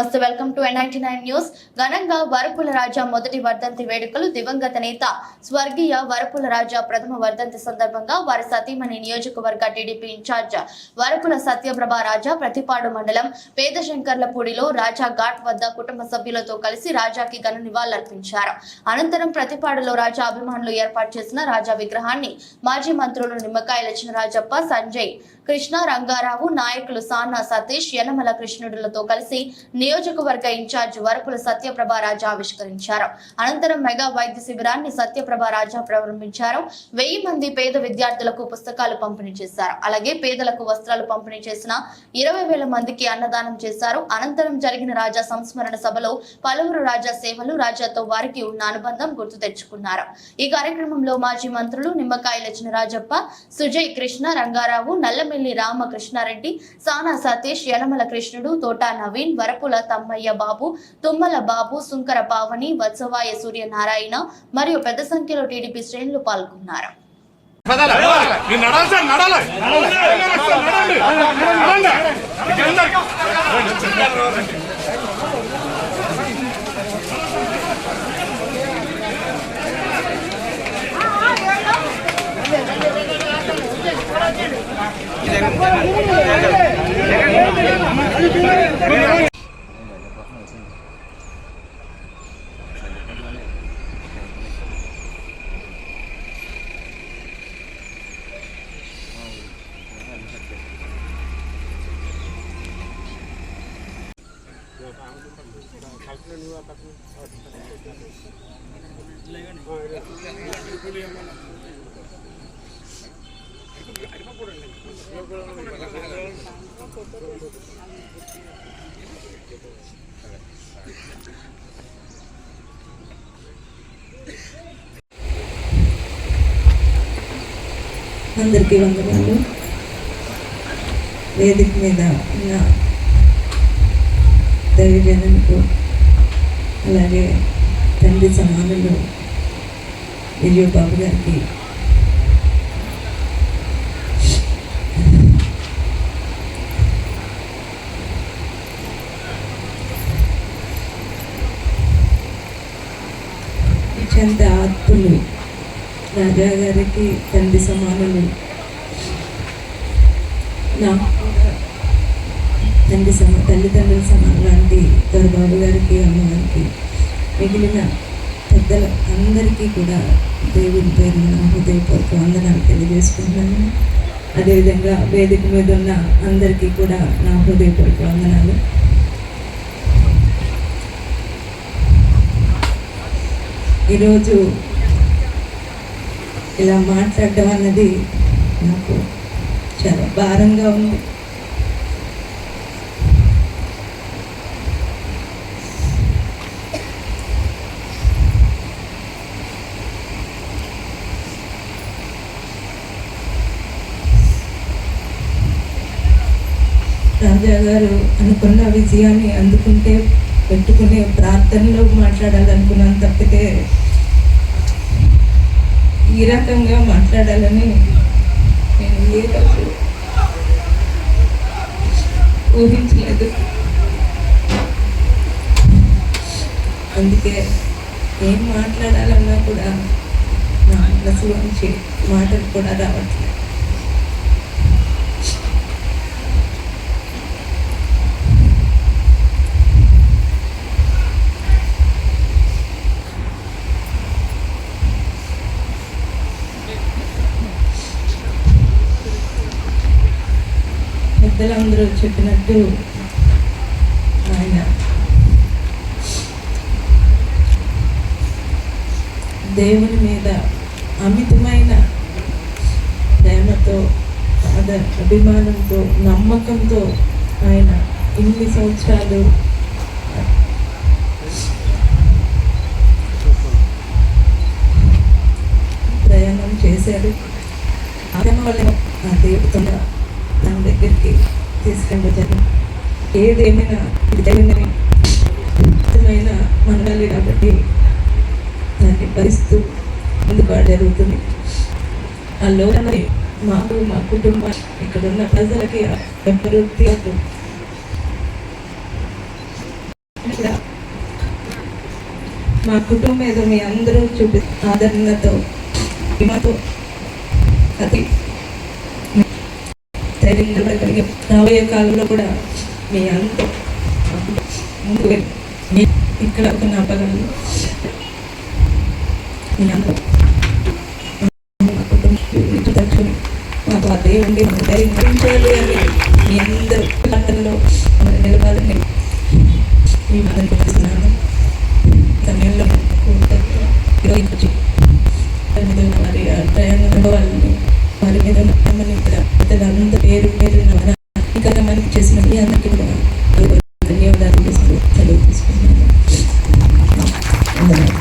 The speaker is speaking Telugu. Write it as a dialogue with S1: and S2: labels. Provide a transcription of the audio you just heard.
S1: నమస్తే welcome to NIT nine news. ఘనంగా వరపుల రాజా మొదటి వర్ధంతి వేడుకలు దివంగత నేత స్వర్గీయ వరపుల రాజా ప్రథమ వర్ధంతి సందర్భంగా వారి సతీమణి నియోజకవర్గ టీడీపీ ఇన్ఛార్జ్ వరపుల సత్యప్రభ రాజా ప్రతిపాడు మండలం పేదశంకర్లపూడిలో రాజా ఘాట్ వద్ద కుటుంబ సభ్యులతో కలిసి రాజాకి ఘన నివాళులర్పించారు. అనంతరం ప్రతిపాడులో రాజా అభిమానులు ఏర్పాటు చేసిన రాజా విగ్రహాన్ని మాజీ మంత్రులు నిమ్మకాయల చినరాజప్ప సంజయ్ కృష్ణ రంగారావు నాయకులు సానా సతీష్ యనమల కృష్ణుడులతో కలిసి నియోజకవర్గ ఇన్ఛార్జ్ వరపుల సత్యప్రభ రాజా ఆవిష్కరించారు. అనంతరం మెగా వైద్య శిబిరాన్ని సత్యప్రభ రాజా ప్రారంభించారు. వెయ్యి మంది పేద విద్యార్థులకు పుస్తకాలు పంపిణీ చేశారు. అలాగే పేదలకు వస్త్రాలు పంపిణీ చేసిన ఇరవై వేల మందికి అన్నదానం చేశారు. అనంతరం జరిగిన రాజా సంస్మరణ సభలో పలువురు రాజా సేవలు రాజాతో వారికి ఉన్న అనుబంధం గుర్తు తెచ్చుకున్నారు. ఈ కార్యక్రమంలో మాజీ మంత్రులు నిమ్మకాయల చినరాజప్ప సుజయ్ కృష్ణ రంగారావు నల్లమిల్లి రామకృష్ణారెడ్డి సానా సతీష్ యనమల కృష్ణుడు తోటా నవీన్ వరపుల తమ్మయ్య బాబు తుమ్మల బాబు సుంకర పావని వత్సవాయ సూర్యనారాయణ మరియు పెద్ద సంఖ్యలో టీడీపీ శ్రేణులు పాల్గొన్నారు.
S2: అందరికి.
S3: అందరికీ వందనాలు వేదిక మీద ఉన్న దైవజనులకు అలాగే తండ్రి సమానులు విజయబాబు గారికి చెంత ఆత్తులు రాజా గారికి తండ్రి సమానులు నాకు కూడా తండ్రి సమ తల్లిదండ్రుల సమానం లాంటి దొరబాబు గారికి అమ్మగారికి మిగిలిన పెద్దల అందరికీ కూడా దేవుని పేరు హృదయపూర్వక వందనాలు తెలియజేసుకుంటున్నాను. అదేవిధంగా వేదిక మీద ఉన్న అందరికీ కూడా నా హృదయపూర్వక వందనాలు. ఈరోజు ఇలా మాట్లాడడం అన్నది నాకు చాలా భారంగా ఉంది. రాజా గారు అనుకున్న విజయాన్ని అందుకుంటే పెట్టుకునే ప్రార్థనలో మాట్లాడాలనుకున్నాను తప్పితే ఈ రకంగా మాట్లాడాలని నేను ఏ రోజు ఊహించలేదు. అందుకే ఏం మాట్లాడాలన్నా కూడా నా మనసులోంచి మాటలు కూడా రావట్లేదు. గారు చెప్పినట్టు ఆయన దేవుని మీద అమితమైన ప్రేమతో అద అభిమానంతో నమ్మకంతో ఆయన ఇన్ని సంవత్సరాలు ప్రయాణం చేశారు. అతని వల్ల ఆ దేవుడు తన దగ్గరికి తీసుకెళ్ళి జరిగింది ఏది ఏమైనా విధమైనవి మండలి కాబట్టి దాన్ని భరిస్తూ ముందుకు జరుగుతుంది. ఆ లోకమే మాకు మా కుటుంబం ఇక్కడ ఉన్న ప్రజలకి అభివృద్ధి అవుతుంది మా కుటుంబం ఏదో మీ అందరూ చూపి ఆదరణతో హిమతో అది ధైర్యం కూడా కలిగి రాబోయే కాలంలో కూడా మీ అందరూ ముందుకు ఇక్కడ ఒక నాపగలను మీ అందరూ మా మాకు ఆ దేవుడి మాకు ధైర్యం పెంచాలి అని మీ అందరూ ప్రార్థనలో మరి నిలవాలని మీ మనం పిలుస్తున్నాను సమయంలో Amén.